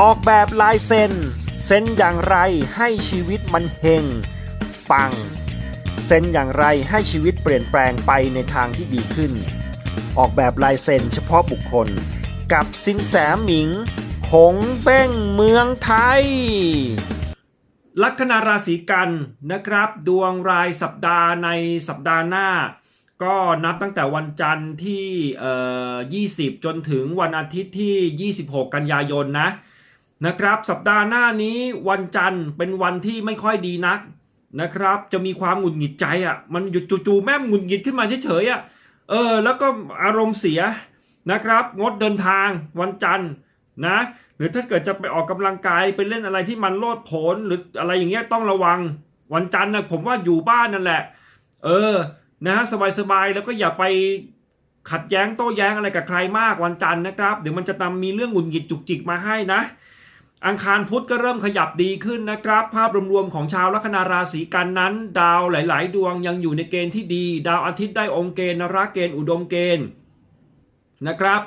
ออกแบบลายเซ็นเซ็นอย่างไรให้ชีวิตมันเฮงปังเซ็นอย่างไรให้ชีวิตเปลี่ยนแปลงไปในทางที่ดีขึ้น ออกแบบลายเซ็นเฉพาะบุคคล กับสินแสหมิงคงเบ้งเมืองไทย ลัคนาราศีกันนะครับ ดวงรายสัปดาห์ในสัปดาห์หน้า ก็นับตั้งแต่วันจันทร์ที่ 20 จนถึงวันอาทิตย์ที่ 26 กันยายนนะ นะครับ สัปดาห์หน้านี้วันจันทร์เป็นวันที่ไม่ค่อยดีนักนะครับ จะมีความหงุดหงิดใจอะ มันหยุดจู่ๆแม่งหงุดหงิดขึ้นมาเฉยๆอะเออ แล้วก็อารมณ์เสียนะครับ งดเดินทางวันจันทร์นะ หรือถ้าเกิดจะไปออกกำลังกายไปเล่นอะไรที่มันโลดโผนหรืออะไรอย่างเงี้ยต้องระวังวันจันทร์นะผมว่าอยู่บ้านนั่นแหละ เออนะสบายๆแล้วก็อย่าไปขัดแย้งโต้แย้งอะไรกับใครมากวันจันทร์นะครับ เดี๋ยวมันจะนำมีเรื่องหงุดหงิดจุกจิกมาให้นะ อังคารพุธก็เริ่มขยับดีขึ้นนะครับ ภาพรวมๆของชาวลัคนาราศีกันนั้น ดาวหลาย ๆ ดวงยังอยู่ในเกณฑ์ที่ดี ดาวอาทิตย์ได้องค์เกณฑ์นราเกณฑ์อุดมเกณฑ์นะครับ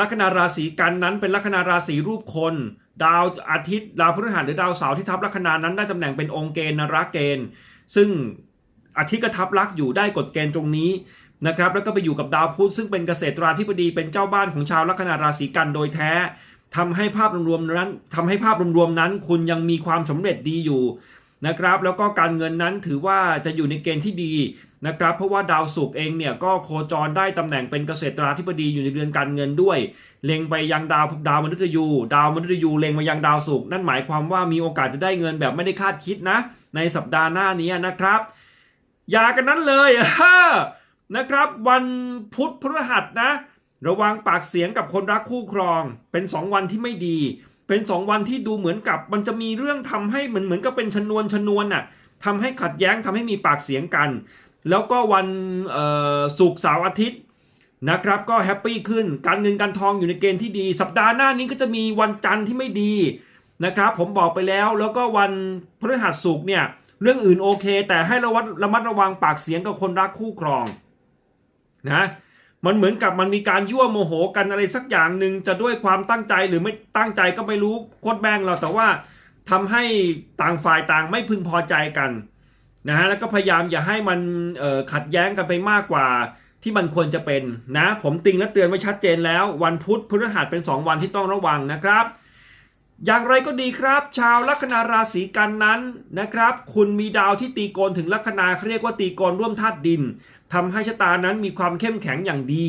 ลัคนาราศีกันนั้นเป็นลัคนาราศีรูปคน ดาวอาทิตย์ดาวพฤหัสหรือดาวเสาร์ที่ทับลัคนานั้นได้ตำแหน่งเป็นองค์เกณฑ์นราเกณฑ์ ซึ่งอาทิตย์ก็ทับลักอยู่ได้กฎเกณฑ์ตรงนี้นะครับแล้วก็ไปอยู่กับดาวพุธซึ่งเป็นเกษตราธิบดีเป็นเจ้าบ้านของชาวลัคนาราศีกันโดยแท้ ทำให้ภาพรวมๆนั้นทำให้ภาพรวมๆนั้น คุณยังมีความสำเร็จดีอยู่นะครับ แล้วก็การเงินนั้นถือว่าจะอยู่ในเกณฑ์ที่ดีนะครับ เพราะว่าดาวศุกร์เองเนี่ยก็โคจรได้ตำแหน่งเป็นเกษตราธิบดีอยู่ในเรือนการเงินด้วย เล็งไปยังดาวดาวมนุษย์ยู ดาวมนุษย์ยูเล็งมายังดาวศุกร์นั่นหมายความว่ามีโอกาสจะได้เงินแบบไม่ได้คาดคิดนะ ในสัปดาห์หน้านี้นะครับ อย่ากันนั้นเลยนะครับวันพุธพฤหัสนะ ระวังปากเสียงกับคนรักคู่ครอง เป็น2วันที่ไม่ดี เป็น2วันที่ดูเหมือนกับ มันจะมีเรื่องทำให้เหมือนเหมือนกับเป็นชนวนชนวนน่ะทำให้ขัดแย้งทำให้มีปากเสียงกัน แล้วก็วันศุกร์เสาร์อาทิตย์นะครับก็แฮปปี้ขึ้นการเงินการทองอยู่ในเกณฑ์ที่ดี สัปดาห์หน้านี้ก็จะมีวันจันทร์ที่ไม่ดีนะครับ ผมบอกไปแล้วแล้วก็วันพฤหัสศุกร์เนี่ยเรื่องอื่นโอเค แต่ให้ระวัดระมัดระวังปากเสียงกับคนรักคู่ครองนะ มันเหมือนกับมันมีการยั่วโมโหกันอะไรสักอย่างหนึ่งจะด้วยความตั้งใจหรือไม่ตั้งใจก็ไม่รู้โคตรแบงเราแต่ว่าทำให้ต่างฝ่ายต่างไม่พึงพอใจกันนะฮะแล้วก็พยายามอย่าให้มันขัดแย้งกันไปมากกว่าที่มันควรจะเป็นนะ ผมติงและเตือนไว้ชัดเจนแล้ว วันพุธพฤหัสเป็น 2 วันที่ต้องระวังนะครับ อย่างไรก็ดีครับ ชาวลัคนาราศีกันนั้นนะครับ คุณมีดาวที่ตีโกนถึงลัคนาเรียกว่าตีโกนร่วมธาตุดินทำให้ชะตานั้นมีความเข้มแข็งอย่างดี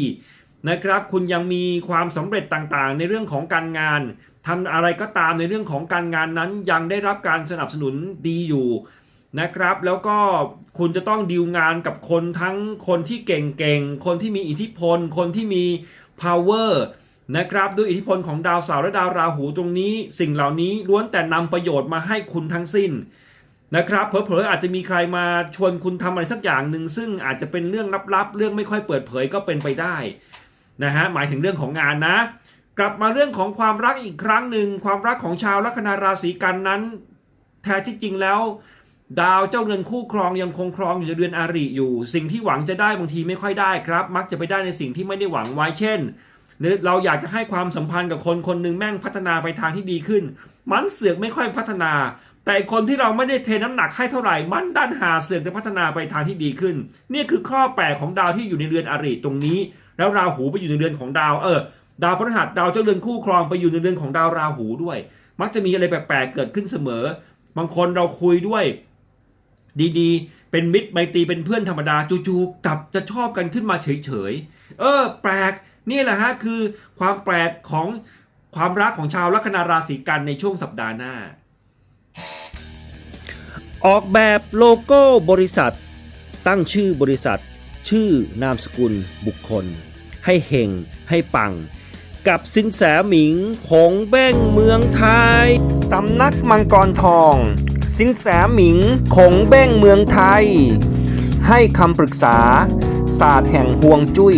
นะครับ คุณยังมีความสำเร็จต่างๆ ในเรื่องของการงานทำอะไรก็ตามในเรื่องของการงานนั้น ยังได้รับการสนับสนุนดีอยู่นะครับ แล้วก็คุณจะต้องดีลงานกับคนทั้งคนที่เก่งๆคนที่มีอิทธิพล คนที่มี power นะครับด้วยอิทธิพลของดาวเสาร์และดาวราหูตรงนี้ สิ่งเหล่านี้ล้วนแต่นำประโยชน์มาให้คุณทั้งสิ้นนะครับเผลอๆอาจจะมีใครมาชวนคุณทำอะไรสักอย่างหนึ่งซึ่งอาจจะเป็นเรื่องลับๆ เรื่องไม่ค่อยเปิดเผยก็เป็นไปได้นะฮะหมายถึงเรื่องของงานนะ กลับมาเรื่องของความรักอีกครั้งหนึ่งความรักของชาวลัคนาราศีกันนั้น แท้ที่จริงแล้ว ดาวเจ้าเรือนคู่ครองยังคงครองอยู่ในเรือนอาริอยู่ สิ่งที่หวังจะได้บางทีไม่ค่อยได้ครับ มักจะไปได้ในสิ่งที่ไม่ได้หวังไว้เช่น หรือเราอยากจะให้ความสัมพันธ์กับคนคนหนึ่งแม่งพัฒนาไปทางที่ดีขึ้น มันเสือกไม่ค่อยพัฒนา แต่คนที่เราไม่ได้เทน้ำหนักให้เท่าไหร่ มันด้านหาเสือกจะพัฒนาไปทางที่ดีขึ้น นี่คือข้อแปลกของดาวที่อยู่ในเรือนอริตรงนี้ แล้วราหูไปอยู่ในเรือนของดาวเออดาวพฤหัสดาวเจ้าเรือนคู่ครองไปอยู่ในเรือนของดาวราหูด้วย มักจะมีอะไรแปลกๆเกิดขึ้นเสมอ บางคนเราคุยด้วย ดีๆ เป็นมิตรไมตรีเป็นเพื่อนธรรมดาจู่ๆกลับจะชอบกันขึ้นมาเฉยๆ เออ แปลก นี่แหละฮะคือความแปลกของความรักของชาวลัคนาราศีกันในช่วงสัปดาห์หน้า ออกแบบโลโก้บริษัท ตั้งชื่อบริษัท ชื่อนามสกุลบุคคล ให้เฮงให้ปัง กับสินแสหมิงผงเบ้งเมืองไทย สำนักมังกรทอง สินแสหมิงคงเบ้งเมืองไทย ให้คำปรึกษาศาสตร์แห่งห่วงจุย้ย